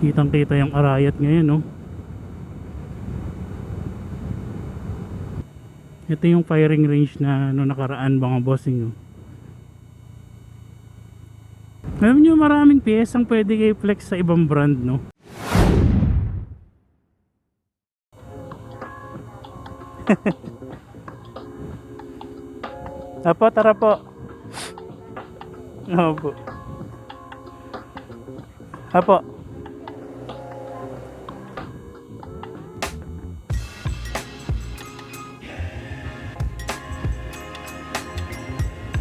Kitang kita yung arayat ngayon, no? Ito yung firing range na no nakaraan mga bossing, no? Alam nyo, maraming piyesang pwede kayo flex sa ibang brand, no? Apo, tara po. Opo. Apo.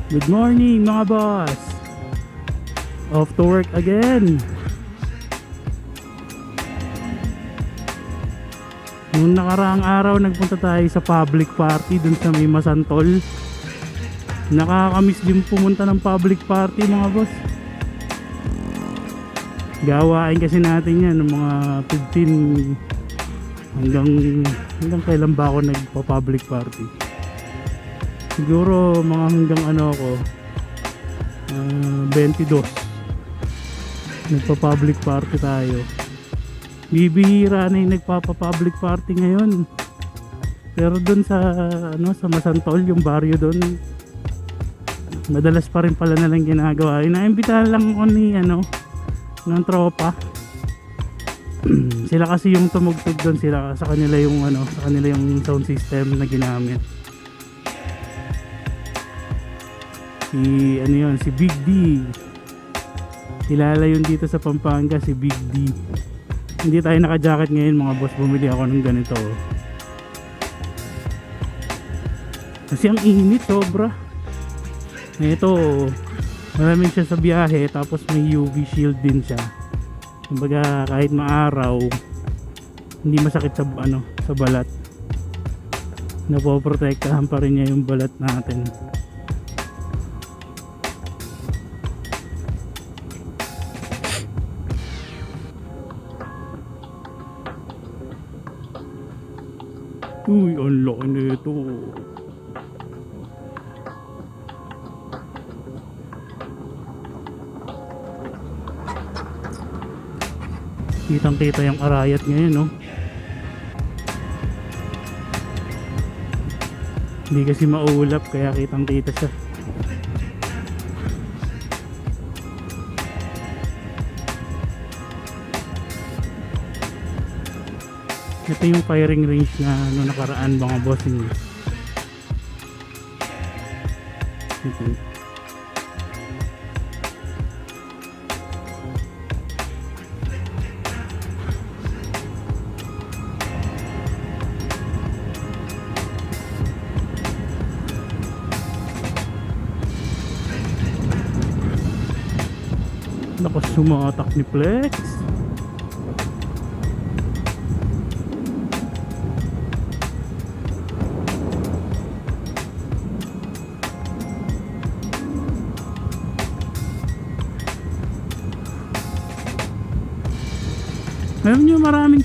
Good morning mga boss. Off to work again. Noong nakaraang araw nagpunta tayo sa public party dun sa may Masantol. Nakakamiss din pumunta ng public party mga boss. Gawain kasi natin yan ng mga 15 hanggang hanggang kailan ba ako nagpa-public party. Siguro mga hanggang ano ako ah, 22 nagpa-public party tayo. Bibihira na yung nagpapa-public party ngayon. Pero doon sa ano sa Masantol yung baryo doon madalas pa rin pala nalang ginagawa. Inaimbitahan lang ako ni ano ng tropa. sila kasi yung tumugtog doon sila sa kanila yung ano sa kanila yung sound system na ginamit. Si ano yun, si Big D. Kilala yun dito sa Pampanga si Big D. Hindi tayo naka-jacket ngayon mga boss, bumili ako ng ganito. oh. Kasi ang init sobra. Ito, malamig siya sa biyahe tapos may UV shield din siya. Kumbaga kahit maaraw, hindi masakit sa ano, sa balat. Napoprotektahan pa rin niya yung balat natin. Uy, ang laki nito. Kitang kita yung arayat ngayon, no? Hindi kasi maulap kaya kitang kita siya. Ito yung firing range na no nakaraan mga bossing. Ito. Lakas sumatak ni Flex.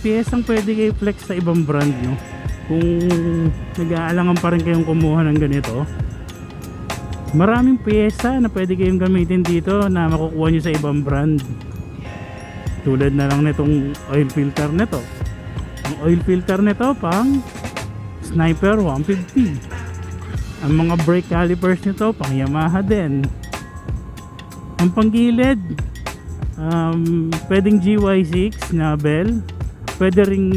Nyo maraming piyesang pwede kayo flex sa ibang brand no? Kung nag-aalangan pa rin kayong kumuha ng ganito. Maraming piyesa na pwede kayong gamitin dito na makukuha nyo sa ibang brand. Tulad na lang nitong oil filter nito Ang oil filter nito pang Sniper 150 Ang mga brake calipers nito pang Yamaha din. Ang panggilid um, pwedeng GY6 na bell pwede ring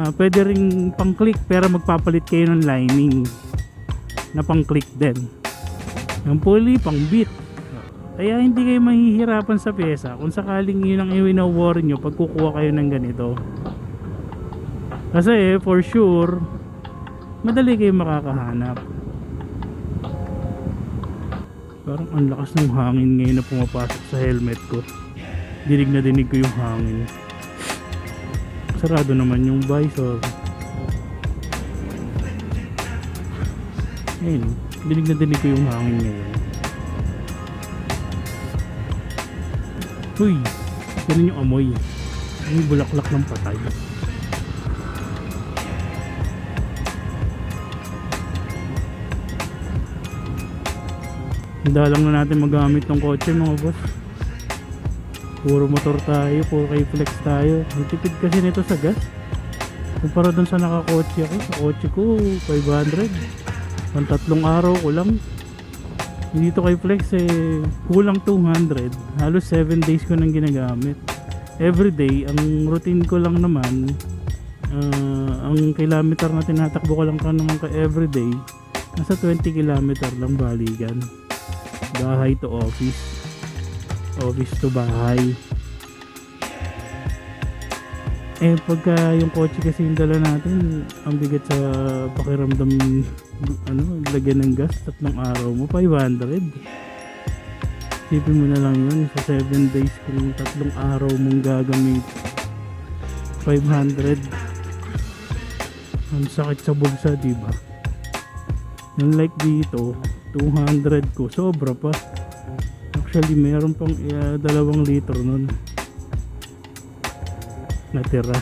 ah, pwede ring pang click pero magpapalit kayo ng lining na pang click din. Yung pulley pang beat kaya hindi kayo mahihirapan sa pyesa. Kung sakaling yun ang iwinaw-worry nyo pag kukuha kayo ng ganito. Kasi for sure madali kayo makakahanap. Parang ang lakas ng hangin ngayon na pumapasok sa helmet ko. Dinig na dinig ko yung hangin. Sarado naman yung visor. Ayun, dinig na dinig ko yung hangin ngayon. Uy, ganun yung amoy. Yung bulaklak ng patay. Dalang na natin magamit ng kotse mga boss. Puro motor tayo, puro kay flex tayo. Ang tipid kasi nito sa gas. Kumpara dun sa nakakotse ako, sa kotse ko 500. Ang tatlong araw ko lang. Dito kay flex eh, kulang 200. Halos 7 days ko nang ginagamit. Every day, ang routine ko lang naman, ah, ang kilometer na tinatakbo ko lang ka naman ka everyday, nasa 20 kilometer lang balikan. Bahay to office office to bahay. Eh pagka yung kotse kasi yung dala natin ang bigat sa pakiramdam ano lagyan ng gas tatlong araw mo 500 isipin mo na lang yun sa 7 days kung tatlong araw mong gagamit 500 ang sakit sa bulsa diba yung like dito 200 ko sobra pa Actually, meron pang uh, dalawang litro nun. Natira.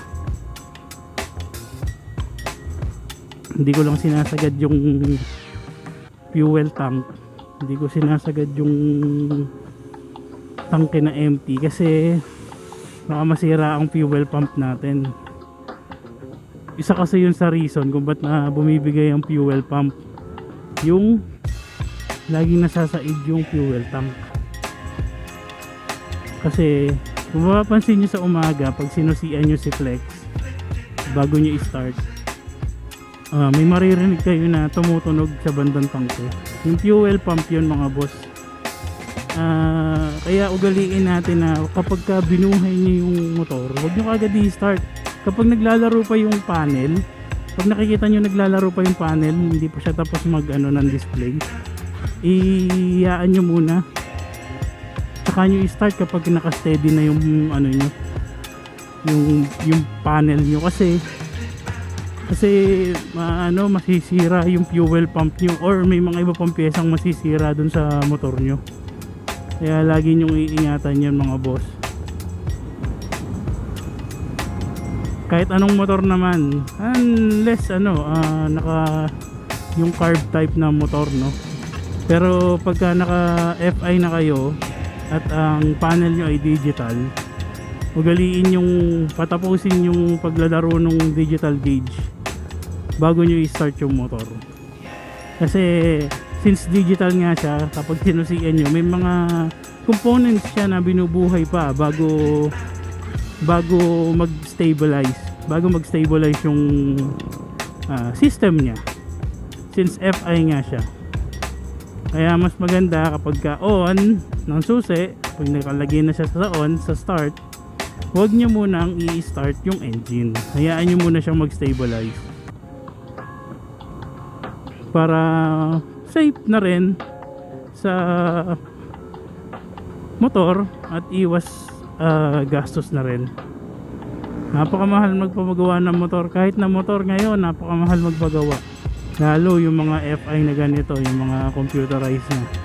Hindi ko lang sinasagad yung fuel tank. Hindi ko sinasagad yung tangke na empty kasi baka masira ang fuel pump natin. Isa kasi yun sa reason kung ba't na bumibigay ang fuel pump. Yung laging nasasaid yung fuel tank kasi kung mapapansin nyo sa umaga pag sinusian nyo si Flex bago nyo i-start ah, may maririnig kayo na tumutunog sa bandang tangke yung fuel pump yun mga boss. Ah, kaya ugaliin natin na kapag ka binuhay nyo yung motor huwag nyo kagad i-start. Kapag naglalaro pa yung panel pag nakikita nyo naglalaro pa yung panel hindi pa siya tapos mag ano ng display iyaan nyo muna saka nyo i-start kapag naka-steady na yung ano nyo yung yung panel nyo. Kasi kasi ano masisira yung fuel pump nyo. Or may mga iba pang piyesang masisira dun sa motor nyo. Kaya lagi nyong iingatan yan mga boss. Kahit anong motor naman unless ano ah, naka yung carb type na motor no? Pero pagka naka FI na kayo at ang panel nyo ay digital. Ugaliin yung patapusin yung paglalaro ng digital gauge bago nyo i-start yung motor. Kasi since digital nga siya kapag sinusian nyo may mga components siya na binubuhay pa bago bago mag-stabilize bago mag-stabilize yung ah, system niya. Since FI nga siya. Kaya mas maganda kapag ka on ng susi, pag nakalagay na siya sa on, sa start, huwag nyo munang i-start yung engine. Hayaan nyo muna siyang mag-stabilize. Para safe na rin sa motor at iwas ah, gastos na rin. Napakamahal magpapagawa ng motor. Kahit na motor ngayon, napakamahal magpagawa lalo yung mga FI na ganito yung mga computerized na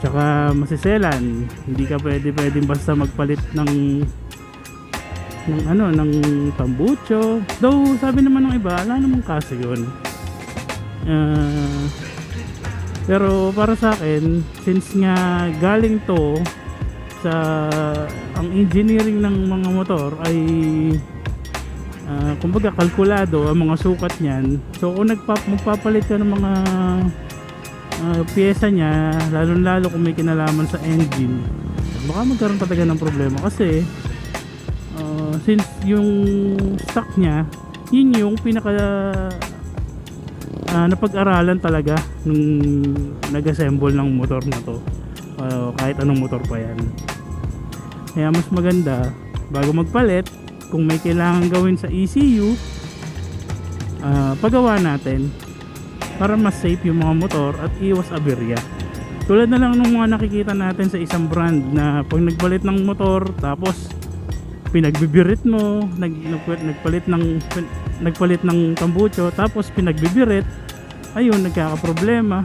tsaka masiselan. Hindi ka pwede pwedeng basta magpalit ng ng ano ng tambucho though sabi naman ng iba wala namang kaso yun. Ah, pero para sa akin since nga galing to sa ang engineering ng mga motor ay Ah, kumbaga kalkulado ang mga sukat niyan. So kung nagpap magpapalit ka ng mga ah, pyesa niya lalo lalo kung may kinalaman sa engine. Baka magkaroon talaga ng problema kasi ah, since yung stock niya yun yung pinaka ah, napag-aralan talaga nung nag-assemble ng motor na to. Ah, kahit anong motor pa yan. Kaya mas maganda bago magpalit kung may kailangan gawin sa ECU ah, pagawa natin para mas safe yung mga motor at iwas aberya. Tulad na lang ng mga nakikita natin sa isang brand na pag nagpalit ng motor tapos pinagbibirit mo nag, nagpalit, ng pin- nagpalit ng tambucho tapos pinagbibirit ayun nagkakaproblema.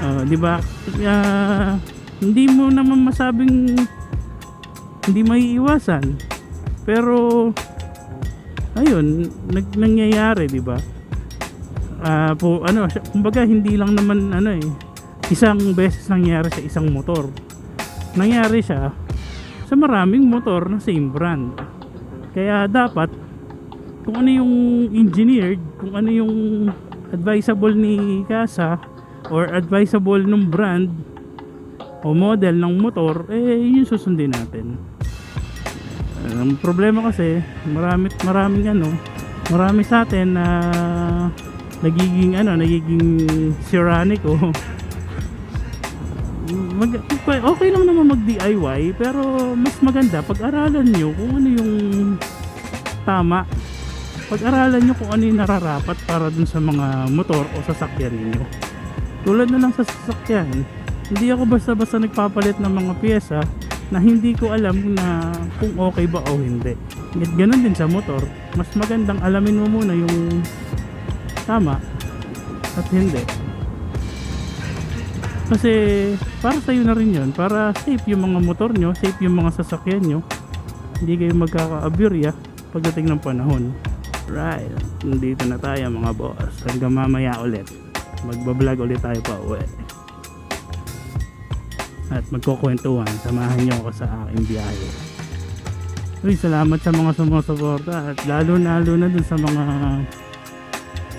Ah, di ba? Ah, hindi mo naman masabing hindi maiiwasan. Pero ayun nag, nangyayari di ba Ah, po ano kumbaga hindi lang naman ano eh isang beses nangyari sa isang motor nangyari siya sa maraming motor na same brand. Kaya dapat kung ano yung engineered, kung ano yung advisable ni Kasa or advisable ng brand o model ng motor, eh yun susundin natin. Ang problema kasi, marami maraming ano, marami sa atin na nagiging ano, nagiging tyrannic o mag, okay lang naman mag DIY pero mas maganda pag-aralan nyo kung ano yung tama. Pag-aralan nyo kung ano yung nararapat para dun sa mga motor o sasakyan ninyo. Tulad na lang sa sasakyan. Hindi ako basta-basta nagpapalit ng mga pyesa na hindi ko alam na kung okay ba o hindi. Ganun din sa motor mas magandang alamin mo muna yung tama. At hindi. Kasi para sa'yo na rin yun. Para safe yung mga motor nyo safe yung mga sasakyan nyo. Hindi kayo magkaka-aberya pagdating ng panahon. Right. Nandito na tayo mga boss. Hanggang mamaya ulit. Magbablog ulit tayo pa uwi. At magkukwentuhan. Samahan nyo ako sa aking biyahe. Uy, salamat sa mga sumusuporta. At lalo na lalo na dun sa mga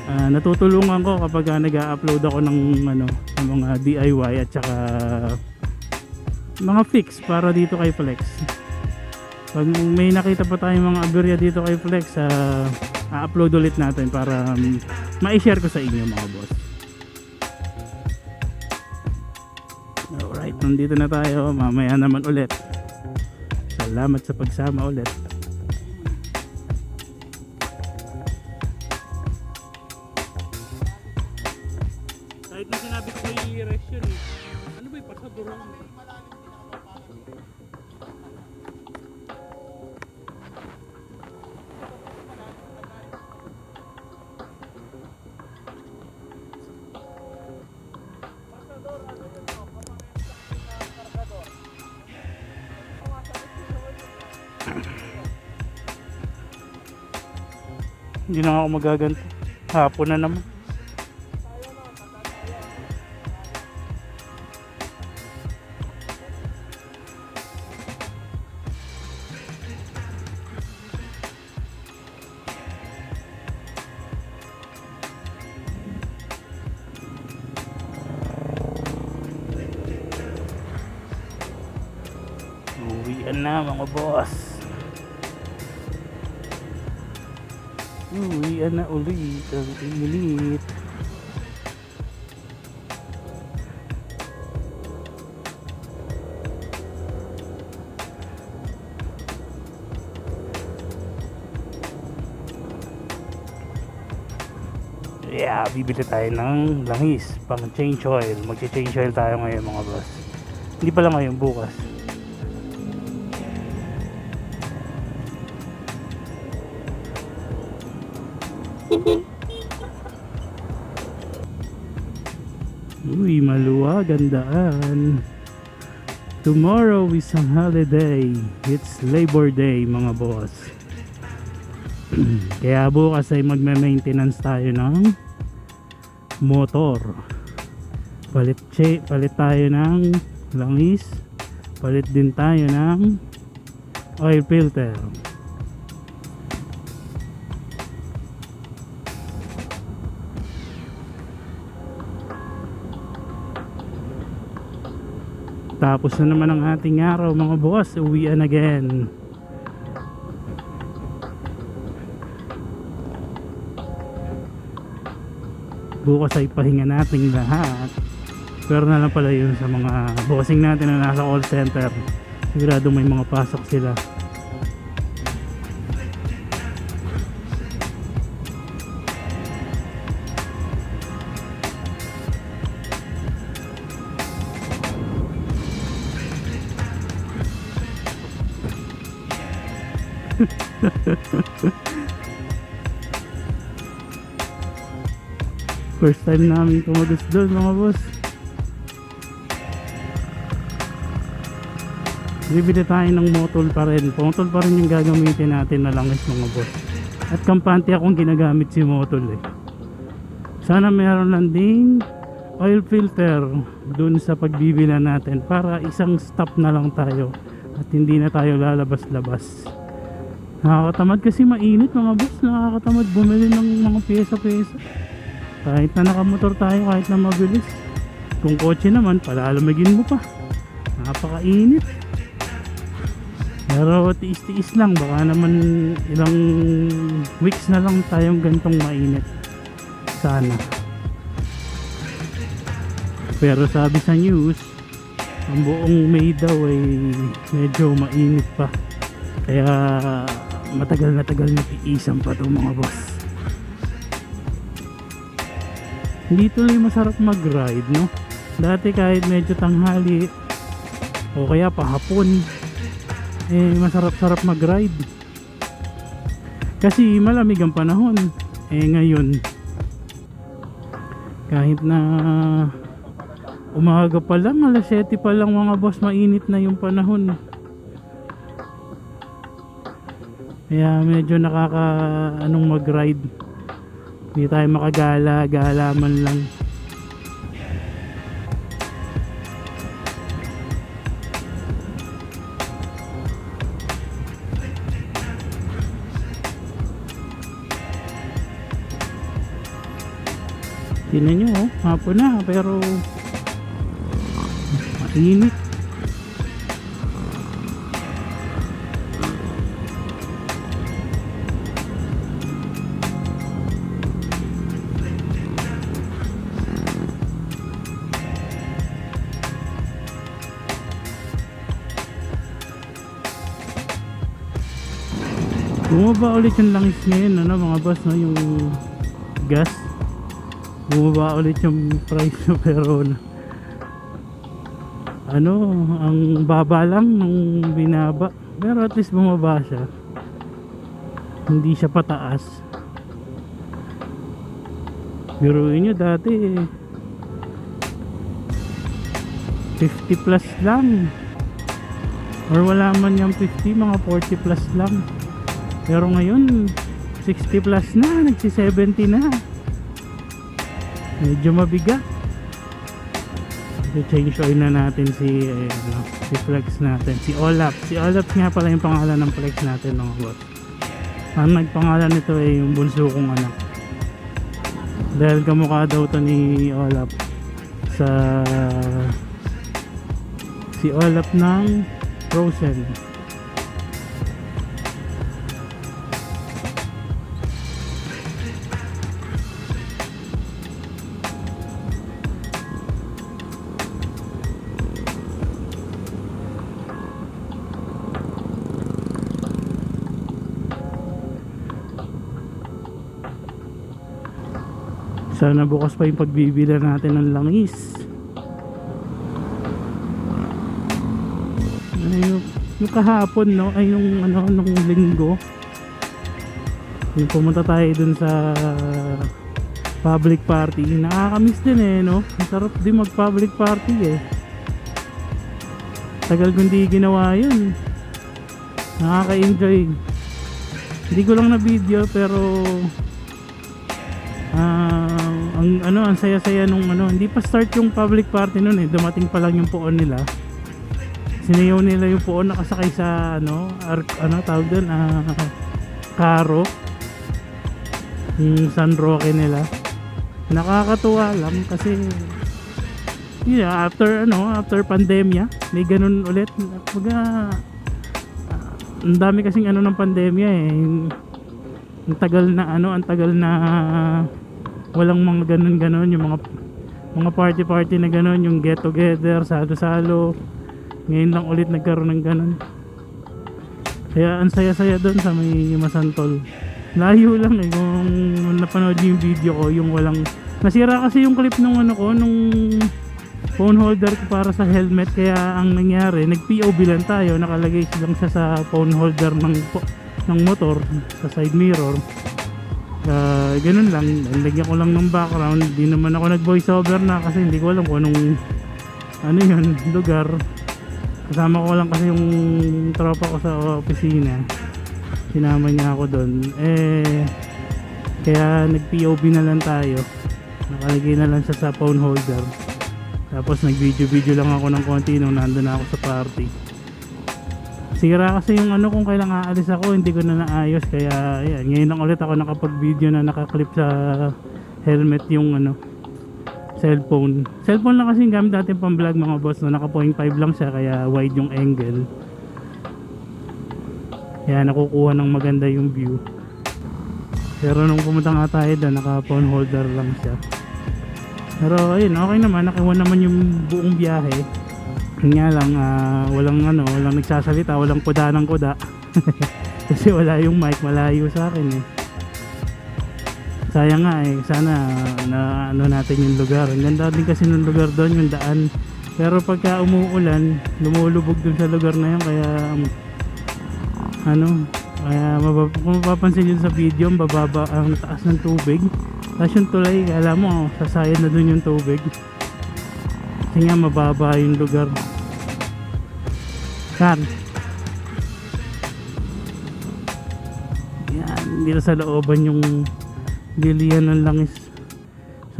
ah, natutulungan ko kapag ah, nag-upload ako ng ano, ng mga DIY at saka mga fix para dito kay Flex. Pag may nakita pa tayong mga aberya dito kay Flex, ah, a-upload ulit natin para um, ma-share ko sa inyo mga boss. Alright, nandito na tayo. Mamaya naman ulit. Salamat sa pagsama ulit. Hindi na ako magaganto. Hapon na naman. Uwian na mga boss. Uwian na ulit ang init. Yeah, bibili tayo ng langis pang change oil. Magche-change oil tayo ngayon mga boss. Hindi pala ngayon, bukas. Maluwag ang daan. Tomorrow is a holiday. It's Labor Day, mga boss. Kaya bukas ay magme-maintenance tayo ng motor. Palit, che, palit tayo ng langis. Palit din tayo ng oil filter. Tapos na naman ang ating araw mga boss. Uwian again. Bukas ay pahinga nating lahat. Pero na lang pala yun sa mga bossing natin na nasa call center. Sigurado may mga pasok sila. First time namin tumagos doon mga boss. Bibili tayo ng motol pa rin. Motol pa rin yung gagamitin natin na langis mga boss. At kampante akong ginagamit si motol eh. Sana meron lang din oil filter dun sa pagbibila natin para isang stop na lang tayo at hindi na tayo lalabas-labas nakakatamad kasi mainit mga boss. Nakakatamad bumili ng mga pyesa-pyesa kahit na nakamotor tayo kahit na mabilis. Kung kotse naman palalamigin mo pa. Napakainit. Pero tiis-tiis lang. Baka naman ilang weeks na lang tayong gantong mainit. Sana. Pero sabi sa news ang buong May daw ay medyo mainit pa. Kaya matagal na tagal na tiisan pa to mga boss. Hindi tuloy masarap mag ride no? Dati kahit medyo tanghali o kaya pahapon eh masarap-sarap mag ride kasi malamig ang panahon eh ngayon kahit na umaga pa lang alas 7 pa lang mga boss mainit na yung panahon kaya medyo nakaka anong mag ride hindi tayo makagala gala man lang. Tingnan nyo oh, hapon na pero mainit. Bumaba ulit yung langis ngayon ano mga boss no? Yung gas. Bumaba ulit yung price no, pero ano ang baba lang ng binaba. Pero at least bumaba siya. Hindi siya pataas. Biruin nyo dati 50 plus lang. Or wala man yung 50 mga 40 plus lang pero ngayon 60 plus na nagsi 70 na. Medyo mabigat. I-change oil na natin si eh, ano, si flex natin. Si Olap. Si Olap nga pala yung pangalan ng flex natin mga boss. Ang nagpangalan nito ay yung bunso kong anak. Dahil kamukha daw to ni Olap sa si Olap ng Frozen Sana bukas pa yung pagbibila natin ng langis. Ay, yung, yung kahapon, no? Ay, yung ano, nung linggo. Yung pumunta tayo dun sa public party. Nakakamiss din eh, no? Ang sarap din mag public party eh. Tagal ko hindi ginawa yun. Nakaka-enjoy. Hindi ko lang na video pero Ah, ang ano, ang saya-saya nung ano, hindi pa start yung public party noon eh. Dumating pa lang yung puon nila. Sinayaw nila yung puon nakasakay sa ano, arc, ano tawag doon, ah, karo. Yung San Roque nila. Nakakatuwa lang kasi yeah, after ano, after pandemya, may ganun ulit. Kumbaga, ah, ang dami kasing ano ng pandemya eh. Ang tagal na ano, ang tagal na walang mga ganun ganon yung mga mga party party na ganon yung get together salo salo ngayon lang ulit nagkaroon ng ganon kaya ang saya saya doon sa may masantol. Layo lang eh kung napanood yung video ko yung walang nasira kasi yung clip nung ano ko nung phone holder ko para sa helmet. Kaya ang nangyari nag POV lang tayo. Nakalagay lang siya sa phone holder ng ng motor sa side mirror uh, ganun lang. Lagyan ko lang ng background. Hindi naman ako nag voice over na kasi hindi ko alam kung anong ano yun lugar. Kasama ko lang kasi yung tropa ko sa opisina. Sinama niya ako doon eh kaya nag POV na lang tayo. Nakalagay na lang siya sa phone holder. Tapos nag video video lang ako ng konti nung nandun na ako sa party sira kasi yung ano kung kailang aalis ako hindi ko na naayos. Kaya ayan, ngayon lang ulit ako nakapag video na nakaklip sa helmet yung ano cellphone. Cellphone lang kasi gamit natin pang vlog mga boss no? Naka 0.5 lang siya kaya wide yung angle. Kaya nakukuha ng maganda yung view. Pero nung pumunta nga tayo doon naka phone holder lang siya. Pero ayun okay naman. Nakuha naman yung buong biyahe yun nga lang ah, walang ano walang nagsasalita walang kuda ng kuda. Kasi wala yung mic malayo sa akin eh. Sayang nga eh sana na ano natin yung lugar. Ang ganda din kasi ng lugar doon yung daan. Pero pagka umuulan lumulubog dun sa lugar na yun kaya um, ano kaya mabab- kung mapapansin yun sa video bababa ang taas ng tubig. Tapos yung tulay alam mo sasayad na dun yung tubig nga mababa yung lugar Saan? Yan, dito sa looban yung bilihan ng langis.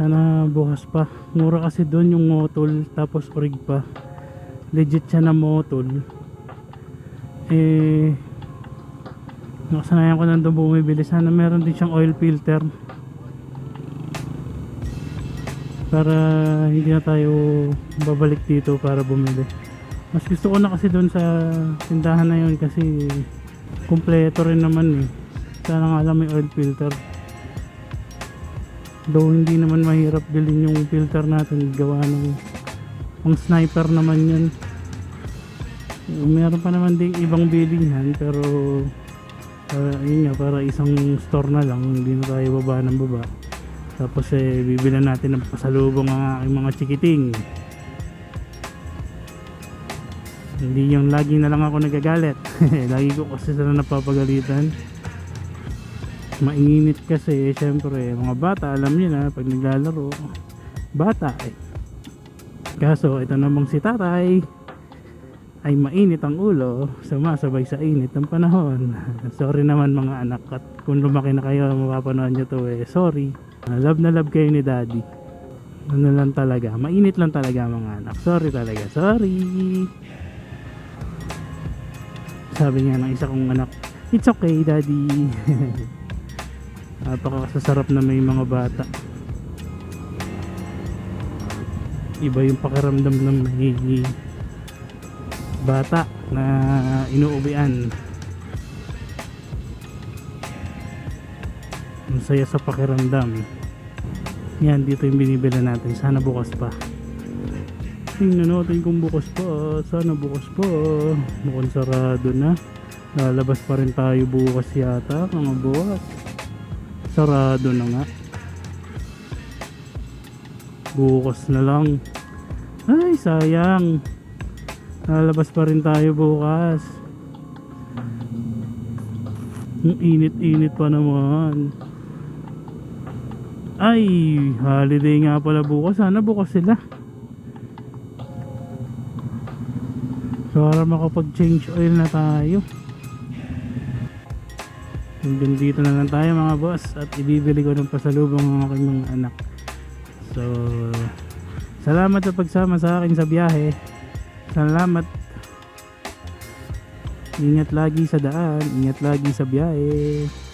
Sana bukas pa. Mura kasi doon yung motol tapos orig pa. Legit siya na motol. Eh, nakasanayan ko nandun bumibili. Sana meron din siyang oil filter. Para hindi na tayo babalik dito para bumili. Mas gusto ko na kasi doon sa tindahan na yun kasi kumpleto rin naman eh. Sana nga lang may oil filter. Though hindi naman mahirap bilhin yung filter natin gawa ng pang sniper naman yun. Meron pa naman ding ibang bilihan pero uh, yun nga para isang store na lang hindi na tayo baba ng baba. Tapos eh bibilan natin ng pasalubong ang aking mga chikiting. Hindi yung lagi na lang ako nagagalit. lagi ko kasi sila napapagalitan. Mainit kasi, syempre, mga bata, alam niyo na, pag naglalaro, bata eh. Kaso, ito namang si tatay, ay mainit ang ulo, sumasabay sa init ng panahon. sorry naman mga anak, at kung lumaki na kayo, mapapanood nyo to eh, sorry. Love na love kayo ni daddy. Ano lang talaga, mainit lang talaga mga anak. Sorry talaga, sorry. Sabi nga ng isa kong anak, it's okay daddy. Napakasasarap na may mga bata. Iba yung pakiramdam ng may bata na inuubian. Ang saya sa pakiramdam. Yan, dito yung binibila natin. Sana bukas pa. Tingnan natin kung bukas pa. Sana bukas pa. Mukhang sarado na. Lalabas pa rin tayo bukas yata, mga bukas. Sarado na nga. Bukas na lang. Ay, sayang. Lalabas pa rin tayo bukas. Ang init-init pa naman. Ay, holiday nga pala bukas. Sana bukas sila. Para makapag-change oil na tayo. Hanggang dito na lang tayo mga boss at ibibili ko ng pasalubong ang aking anak. So, salamat sa pagsama sa akin sa biyahe. Salamat. Ingat lagi sa daan, ingat lagi sa biyahe.